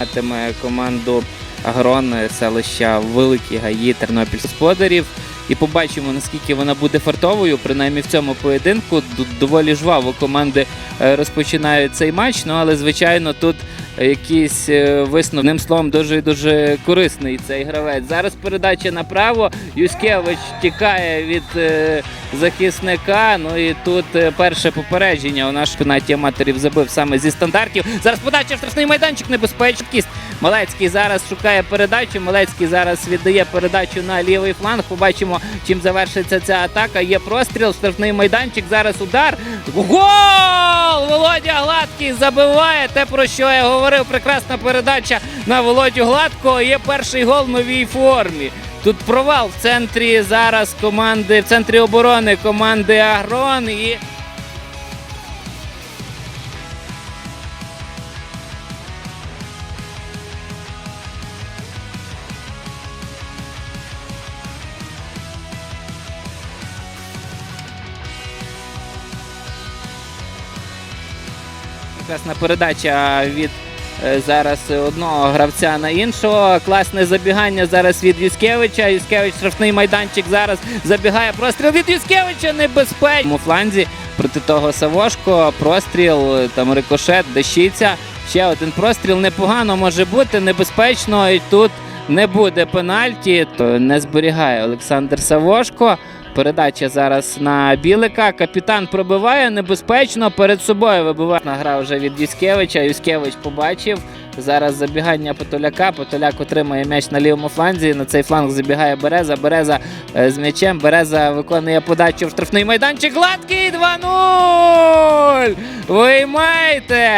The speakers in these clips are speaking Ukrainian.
матиме команду Агрон селища Великі Гаї Тернопіль господарів. І побачимо, наскільки вона буде фартовою. Принаймні в цьому поєдинку доволі жваво команди е, розпочинають цей матч. Ну але звичайно тут якийсь е, висновок. Одним словом, дуже дуже корисний цей гравець. Зараз передача направо. Юськевич тікає від е, захисника. Ну і тут е, перше попередження. У наш канаті аматорів забив саме зі стандартів. Зараз подача штрафний майданчик, небезпечність. Малецький зараз шукає передачу. Малецький зараз віддає передачу на лівий фланг. Побачимо, чим завершиться ця атака. Є простріл, штрафний майданчик. Зараз удар. Гол! Володя Гладкий забиває. Те, про що я говорив. Прекрасна передача на Володю Гладкого. Є перший гол в новій формі. Тут провал в центрі зараз команди, в центрі оборони команди Агрон. І Прекрасна передача від зараз одного гравця на іншого. Класне забігання зараз від Юскевича. Юскевич штрафний майданчик зараз забігає. Простріл від Юскевича небезпечно. У фланзі проти того Савошко. Простріл, е, там рикошет, дещиця. Ще один простріл непогано може бути, небезпечно. І тут не буде пенальті, то не зберігає Олександр Савошко. Передача зараз на Білика. Капітан пробиває небезпечно. Перед собою вибиває. Гра вже від Юскевича. Юскевич побачив. Зараз забігання Потоляка. Потоляк отримує м'яч на лівому фланзі. На цей фланг забігає Береза. Береза е, з м'ячем. Береза виконує подачу в штрафний майданчик. Гладкий 2-0! Виймайте!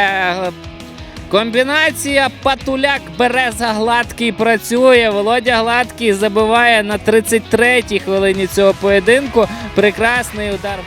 Комбінація Патуляк Береза Гладкий працює. Володя Гладкий забиває на 33-й хвилині цього поєдинку. Прекрасний удар.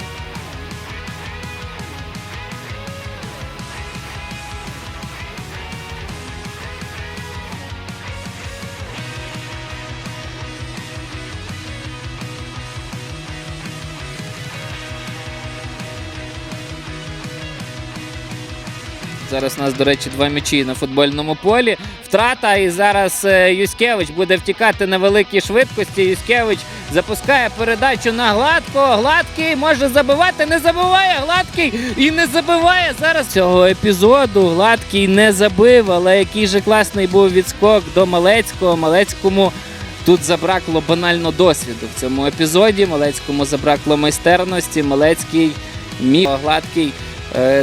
Зараз у нас, до речі, два м'ячі на футбольному полі. Втрата. І зараз е, Юськевич буде втікати на великій швидкості. Юськевич запускає передачу на Гладкого. Гладкий може забивати, не забиває. Гладкий і не забиває зараз цього епізоду. Гладкий не забив, але який же класний був відскок до Малецького. Малецькому. Тут забракло банально досвіду в цьому епізоді. Малецькому забракло майстерності. Малецький міг гладкий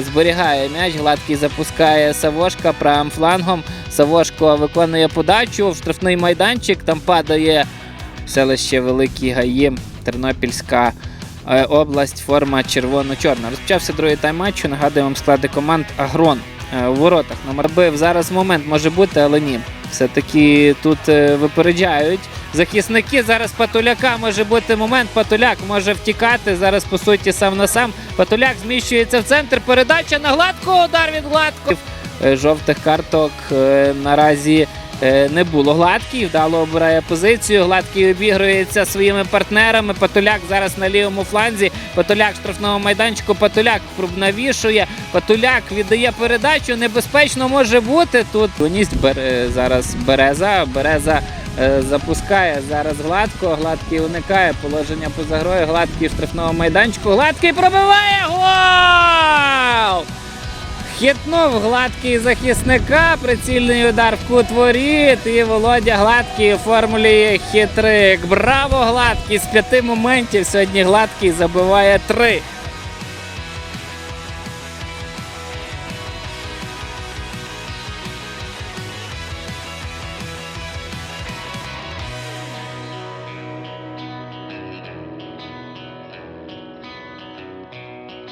зберігає м'яч. Гладкий запускає Савошка правим флангом. Савошко виконує подачу в штрафний майданчик. Там падає селище Великі Гаї, Тернопільська е, область, форма червоно-чорна. Розпочався другий тайм матчу. Нагадую вам склади команд Агрон. Е, У воротах номер бив. Зараз момент може бути, але ні. Все-таки тут е, випереджають. Захисники зараз Патуляка може бути момент. Патуляк може втікати. Зараз, по суті, сам на сам. Патуляк зміщується в центр. Передача на гладкого. Удар від гладкого. Е, Жовтих карток е, наразі е, не було. Гладкий вдало обирає позицію. Гладкий обігрується своїми партнерами. Патуляк зараз на лівому фланзі. Патуляк штрафного майданчику. Патуляк навішує. Патуляк віддає передачу. Небезпечно може бути тут. Гоніст бере зараз Береза. Береза запускає зараз гладко. Гладкий уникає положення поза грою. Гладкий штрафного майданчику. Гладкий пробиває гол! Хитнув гладкий захисника, прицільний удар в кут. І Володя Гладкий оформлює хитрик. Браво, гладкий! З п'яти моментів сьогодні гладкий забиває три.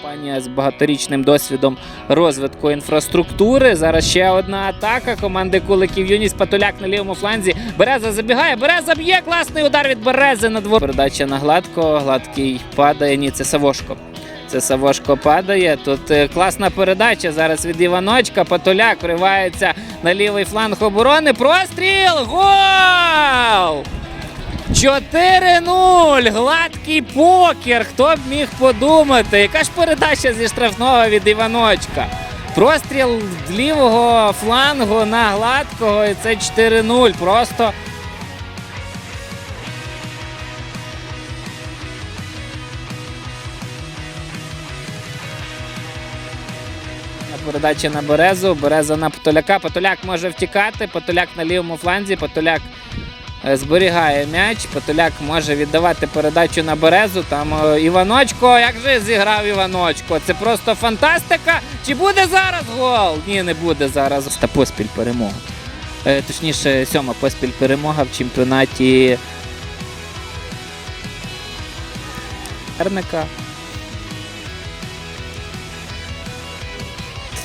Компанія з багаторічним досвідом розвитку інфраструктури. Зараз ще одна атака команди Куликів Юніс Патуляк на лівому фланзі. Береза забігає. Береза б'є. Класний удар від Берези на двор. Передача на гладко. Гладкий падає. Ні, це Савошко. Це Савошко падає. Тут е, класна передача зараз від Іваночка. Патуляк вривається на лівий фланг оборони. Простріл! Гол! 4-0. Гладкий покер. Хто б міг подумати? Яка ж передача зі штрафного від Іваночка? Простріл з лівого флангу на гладкого, і це 4-0. Просто Передача на Березу, Береза на Потоляка. Потоляк може втікати. Потоляк на лівому фланзі. Потоляк зберігає м'яч. Потоляк може віддавати передачу на Березу. Там е, Іваночко. Як же зіграв Іваночко? Це просто фантастика. Чи буде зараз гол? Ні, не буде зараз. Та поспіль перемога. Е, Точніше, сьома поспіль перемога в чемпіонаті. Ерника.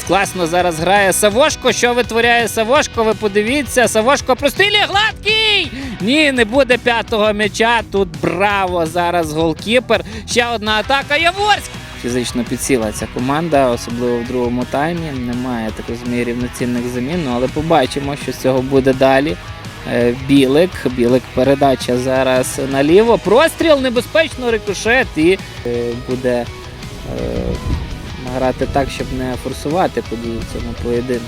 Класно зараз грає Савошко. Що витворяє Савошко? Ви подивіться. Савошко прострілює гладкий! Ні, не буде п'ятого м'яча. Тут браво! Зараз голкіпер. Ще одна атака. Яворськ! Фізично підсіла ця команда, особливо в другому таймі. Немає, так розумію, рівноцінних замін, ну, але побачимо, що з цього буде далі. Е, Білик. Білик передача зараз наліво. Простріл, небезпечно рикошет і е, буде. Грати так, щоб не форсувати події в цьому поєдинку.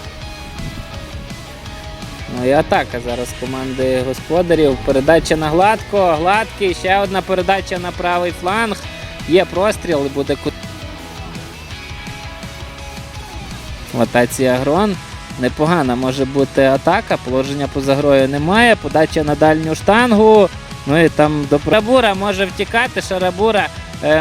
Ну і атака зараз команди господарів. Передача на гладко, гладкий, ще одна передача на правий фланг. Є простріл буде кут. Латація Грон. Непогана може бути атака, положення поза грою немає. Подача на дальню штангу. Ну і там до Шарабура може втікати. Шарабура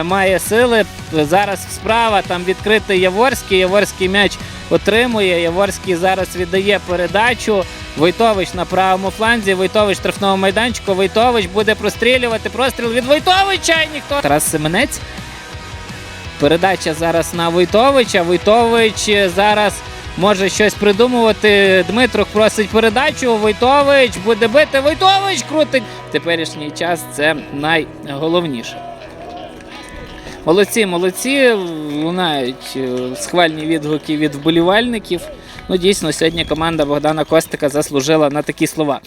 має сили. Зараз справа там відкритий Яворський. Яворський м'яч отримує. Яворський зараз віддає передачу. Войтович на правому фланзі. Войтович штрафного майданчику. Войтович буде прострілювати. Простріл від Войтовича. Ніхто. Тарас Семенець. Передача зараз на Войтовича. Войтович е, зараз може щось придумувати. Дмитрук просить передачу. Войтович буде бити. Войтович крутить. В теперішній час це найголовніше. Молодці, молодці. Лунають е, схвальні відгуки від вболівальників. Ну, дійсно, сьогодні команда Богдана Костика заслужила на такі слова.